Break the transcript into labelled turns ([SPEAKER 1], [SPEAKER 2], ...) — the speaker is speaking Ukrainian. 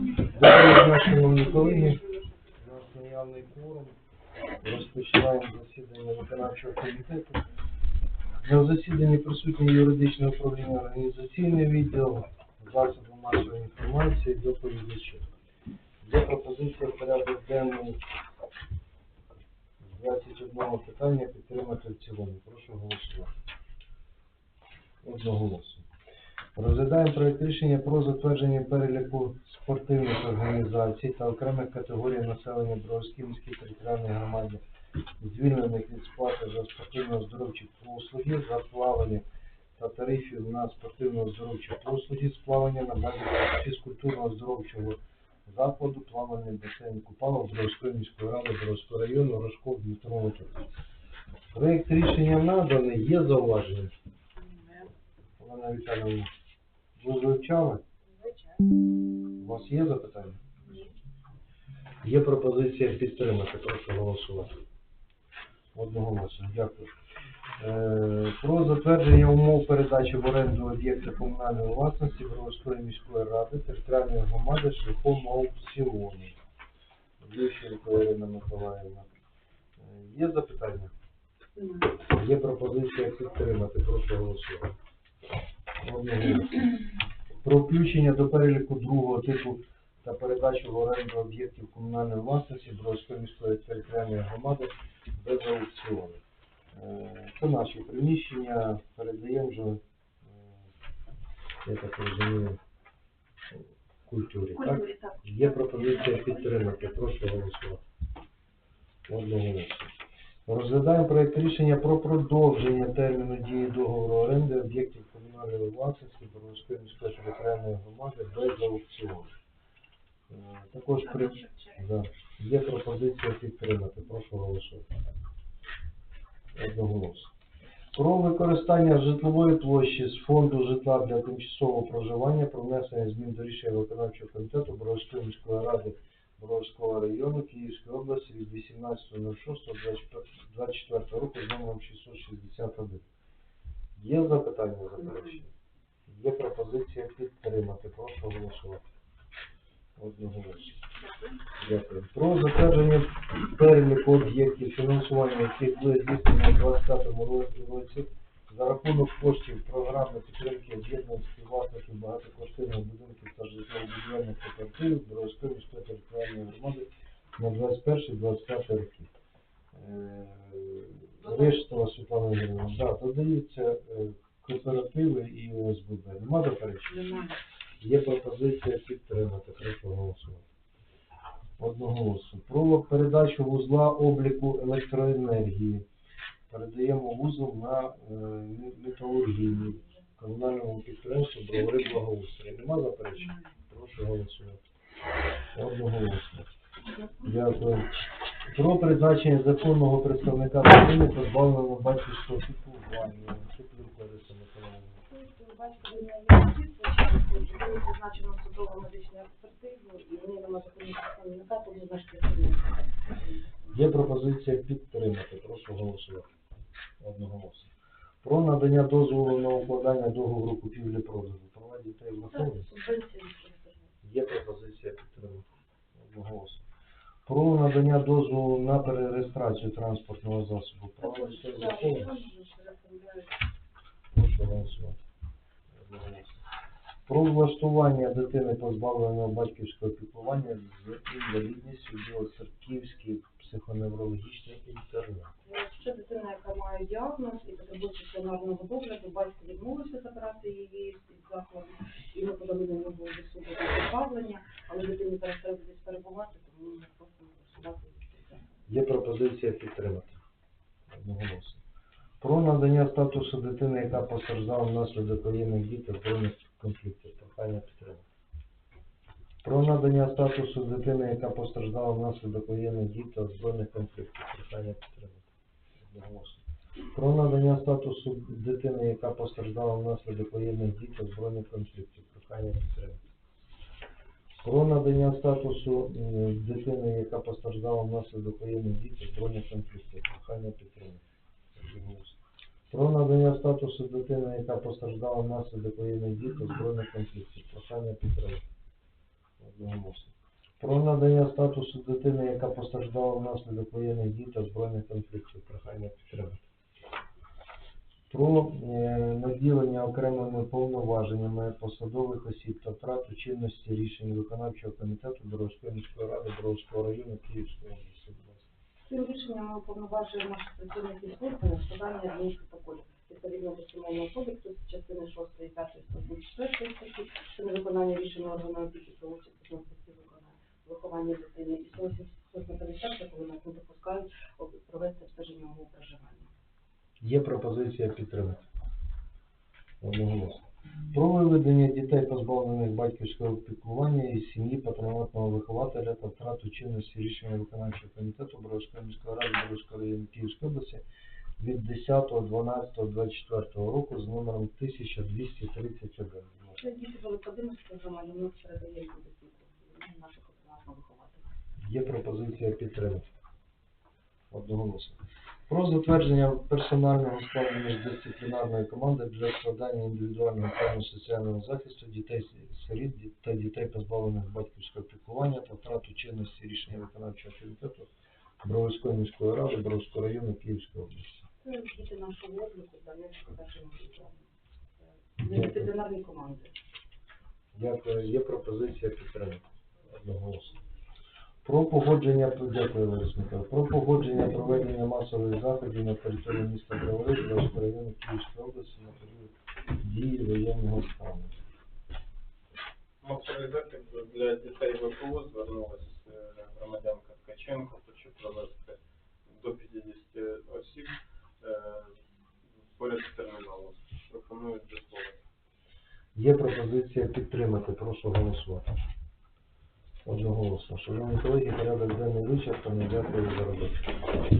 [SPEAKER 1] Доброго дня, шановні колеги. У нас наявний форум. Розпочинаємо засідання виконавчого комітету. На засіданні присутні юридичне управління організаційний відділ, засоби масової інформації, доповідачі. Є пропозиція порядок денний 21 питання підтримати в цілому. Прошу голосувати. Одноголосно. Розглядаємо проект рішення про затвердження переліку спортивних організацій та окремих категорій населення Бровській міській територіальній громаді, звільнених від сплати за спортивно-здоровчі послуги, за плавання та тарифів на спортивно-здоровчі послуги з плавання на базі фізкультурно-здоровчого закладу плавальний басейн Купала Бровської міської ради Бровського району Рожков Дмитро. Проект рішення наданий, є зауваження? Олена Віталіївна, ви вивчали? У вас є запитання? Є пропозиція підтримати, прошу голосувати. Одноголосно, дякую. Е, Про затвердження умов передачі в оренду об'єкта комунальної власності Бровської міської ради територіальної громади шляхом аукціону. Ющенко Ірина Миколаївна. Е, Є запитання? Є пропозиція підтримати, прошу голосувати. Про включення до переліку другого типу та передачу в оренду об'єктів комунальної власності Бровської міської територіальної громади без аукціону. Е, Це наші приміщення, передаємо вже, е, я так розумію, культурі. Так? Є пропозиція підтримати. Прошу голосувати. Одноголосно. Розглядаємо проект рішення про продовження терміну дії договору оренди об'єктів комунальної власності Боровської міської територіальної громади без аукціону. Е, Також при... да. є пропозиція підтримати. Прошу голосувати. Одноголосно. Про використання житлової площі з фонду житла для тимчасового проживання про внесення змін до рішення виконавчого комітету Боровської міської ради Боровського району Київської області від 18.06.24 року з номером 661. Є запитання заперечення? Є пропозиція підтримати. Прошу голосувати. Одноголосно. Дякую. Про затвердження переліку об'єктів фінансування, яких були здійснені у 2020 році за рахунок коштів програми підтримки об'єднаних співвласників багатоквартирних будинків та житлово-будівельних кооперативів Боровської міської територіальної громади на 21-25 роки. Рештова Світлана Ігорівна, да, додаються е, кооперативи і ОСББ. Нема заперечень? Є пропозиція підтримати. Прошу голосувати. Одноголосно. Про передачу вузла обліку електроенергії. Передаємо вузол на е, металургійний комунальному підприємству Бровари Благоустрій. Нема заперечень? Прошу голосувати. Одноголосно. Дякую. Про призначення законного представника дитини позбавленого батьківського піклування.
[SPEAKER 2] Батько було призначено судово медичну експертизу, і вони нема законних представника, тому значить
[SPEAKER 1] Є пропозиція підтримати. Прошу голосувати. Одноголосно. Про надання дозволу на укладання договору купівлі-продажу. Права дітей враховані. Є пропозиція підтримати. Одноголосно. Про надання дозволу на перереєстрацію транспортного засобу. Права дітей враховані. Прошу голосувати. Одноголосно. Про влаштування дитини позбавленого батьківського піклування з інвалідністю в Білоцерківський психоневрологічний інтернат.
[SPEAKER 2] Якщо дитина, яка має діагноз і потребує стаціонарного догляду, батько відмовився забирати її з закладу, і ми подали на нього до суду позбавлення, але дитині зараз треба десь перебувати, тому ми просимо засудати її.
[SPEAKER 1] Є пропозиція підтримати. Одноголосно. Про надання статусу дитини, яка постраждала внаслідок воєнних дій та збройних конфліктів. Прохання підтримати. Про надання статусу дитини, яка постраждала внаслідок воєнних дій та збройних конфліктів. Прохання підтримати. Про надання статусу дитини, яка постраждала внаслідок воєнних дій та збройних конфліктів. Прохання підтримати. Про надання статусу дитини, яка постраждала внаслідок воєнних дій та збройних конфліктів. Прохання. Одноголосно. Про надання статусу дитини, яка постраждала внаслідок воєнних дій та збройних конфліктів. Прохання підтримати. Одноголосно. Про надання статусу дитини, яка постраждала внаслідок воєнних дій та збройних конфліктів. Прохання підтримати. Про е, наділення окремими повноваженнями посадових осіб та втрату чинності рішень виконавчого комітету Боровської міської ради Боровського району Київської області.
[SPEAKER 2] Цим рішенням ми уповноважуємо працівників служби на складання адмінпротоколів. Відповідно до сімейного кодексу частини 6 і 5 статті 4 статті, що невиконання рішення органу опіки про участь у конфлікті виконання виховання дитини. І 180 коли нас не допускають провести обстеження умов проживання.
[SPEAKER 1] Є пропозиція підтримати. Одноголосно. Про виведення дітей, позбавлених батьківського піклування із сім'ї патронатного вихователя та втрату чинності рішення виконавчого комітету Боровської міської ради Боровського району Київської області від 10.12.24 року з номером 1231. Будь ласка.
[SPEAKER 2] Це діти Великодимирської громади, ми передає їх вихователя.
[SPEAKER 1] Є пропозиція підтримати. Одноголосно. Про затвердження персонального складу міждисциплінарної команди для складання індивідуального плану соціального захисту дітей сиріт та дітей, позбавлених батьківського піклування та втрату чинності рішення виконавчого комітету Броварської міської ради Броварського району Київської області.
[SPEAKER 2] Це діти нашого обліку для них подальшого. Дисциплінарні команди.
[SPEAKER 1] Дякую. Є пропозиція підтримати. Одноголосно. Про погодження, дякую, Михайлівна. про погодження проведення масових заходів на території міста Броварського району Київської області на період дії воєнного стану.
[SPEAKER 3] Масовий захід для дітей ВПО звернулася е, громадянка Ткаченко, хоче провести до 50 осіб е, поряд з терміналом. Пропонують дозволити.
[SPEAKER 1] Є пропозиція підтримати, прошу голосувати. Одноголосно. Шановні колеги, порядок денний вичерпаний. Дякую за роботу.